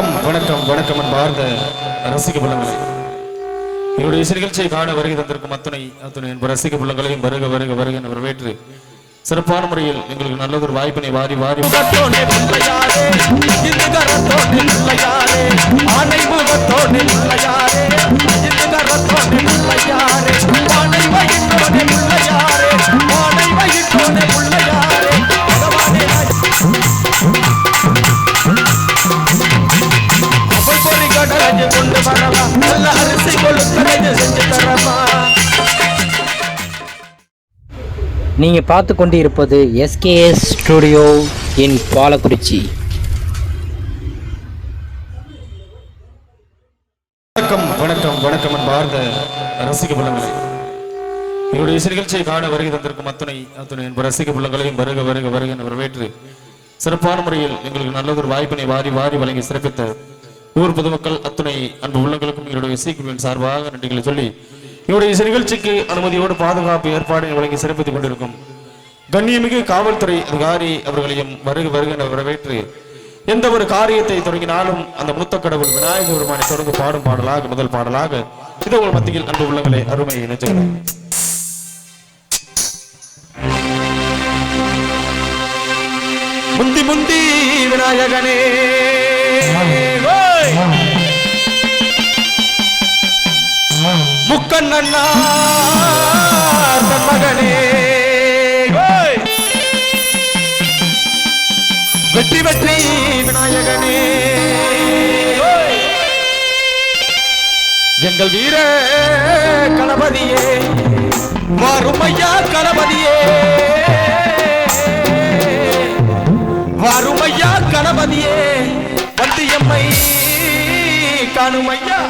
வணக்கம் வணக்கம் வணக்கம் அன்பார்ந்த ரசிக புள்ளங்களே என்னுடைய இசை நிகழ்ச்சியை காண வருகை தந்திருக்கும் அத்தனை அத்தனை என்ப ரசிக புலங்களையும் வருக வருக வருக என வரவேற்று சிறப்பான முறையில் எங்களுக்கு நல்லதொரு வாய்ப்பினை வாரி வாரி நீங்கள் பார்த்து கொண்டு இருப்பது எஸ்கேஎஸ் ஸ்டுடியோ இன் பாலக்குறிச்சி. வணக்கம் வணக்கம் வணக்கம் அன்பார்ந்த ரசிக புள்ளங்களே என்னுடைய இசை நிகழ்ச்சியை காண வருகை தந்திருக்கும் அத்துணை அத்துணை என்ப ரசிக புள்ளங்களையும் வருக வருக வருக என வரவேற்று சிறப்பான முறையில் எங்களுக்கு நல்லதொரு வாய்ப்பினை வாரி வாரி வழங்கி சிறப்பித்த ஊர் பொதுமக்கள் அத்துணை அன்பு உள்ளங்களுக்கும் எங்களுடைய இசைக்குழுவின் சார்பாக நன்றிகளை சொல்லி என்னுடைய நிகழ்ச்சிக்கு அனுமதியோடு பாதுகாப்பு ஏற்பாடு வழங்கி சிறப்பித்துக் கொண்டிருக்கும் கண்ணியமிகு காவல்துறை அதிகாரி அவர்களையும் வருக வருக வரவேற்று எந்த ஒரு காரியத்தை தொடங்கினாலும் அந்த மூத்த கடவுள் விநாயகர் பெருமானை தொடர்ந்து பாடும் பாடலாக முதல் பாடலாக இது உங்கள் மத்தியில் அன்பு உள்ளங்களை அருமை நினைச்சுக்கிறேன் முந்தி முந்தி விநாயகனே. முக்கண்ணண்ணா தன் மகனே! வெற்றி வெற்றி விநாயகனே! எங்கள் வீர கணபதியே வாருமையா கணபதியே வாருமையா கணபதியே வந்தியம்மை காணுமையா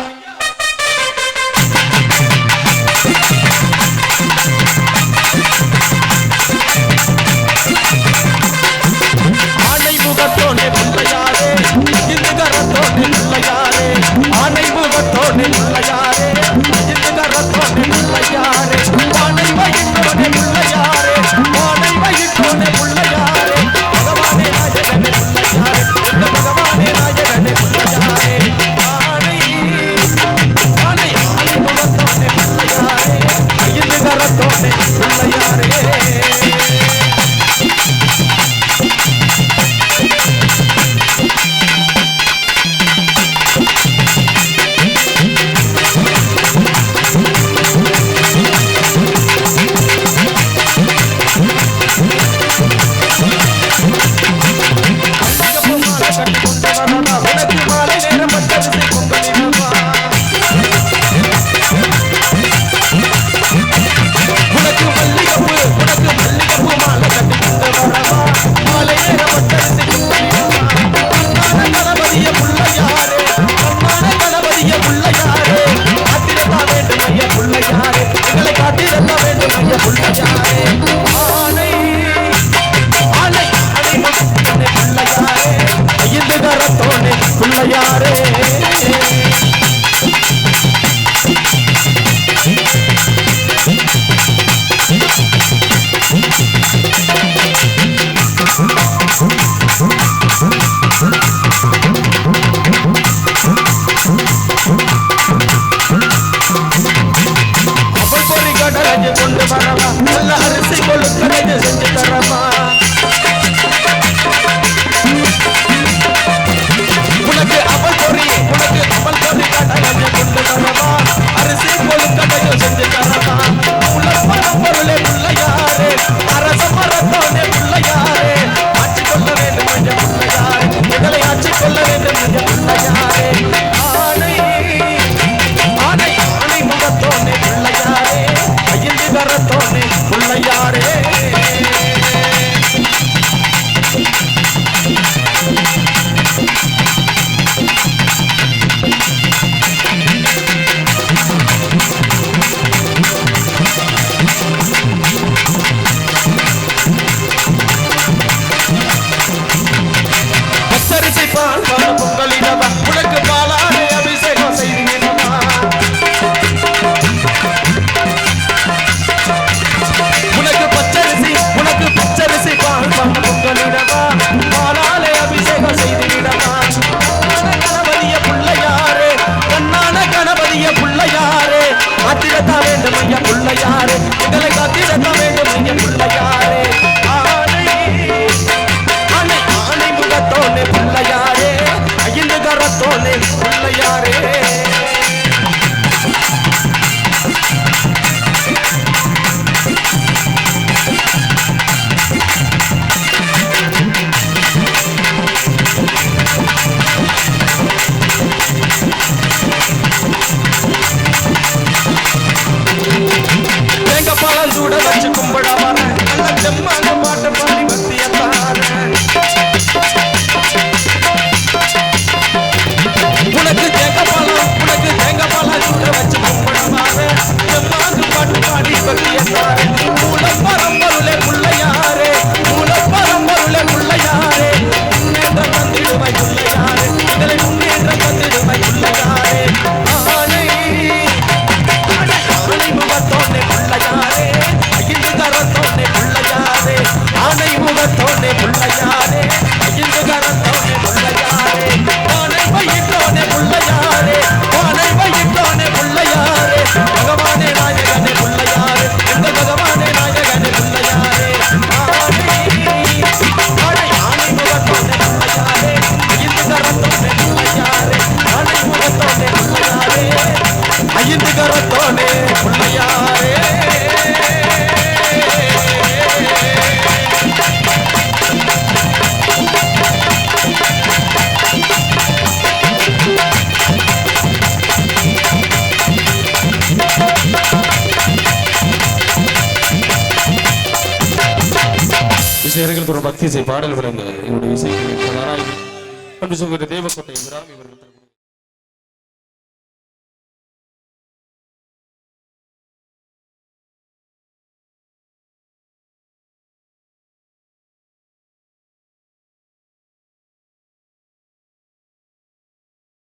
கொண்டு வரவா நல்ல அரிசி கொழுக்கடைஞ்சு செஞ்சு தரமா. உனக்கு அவல் பொறி உனக்கு அவல் பொறி கடலைஞ்சு கொண்டு வரவா. அரிசி கொழுக்கடைஞ்சு செஞ்சு தரமா நேரங்களுக்கு ஒரு பக்தி இசை பாடல் விளங்க இவருடைய இசை நாராயணி அன்பு சகோதரி தேவக்கோட்டை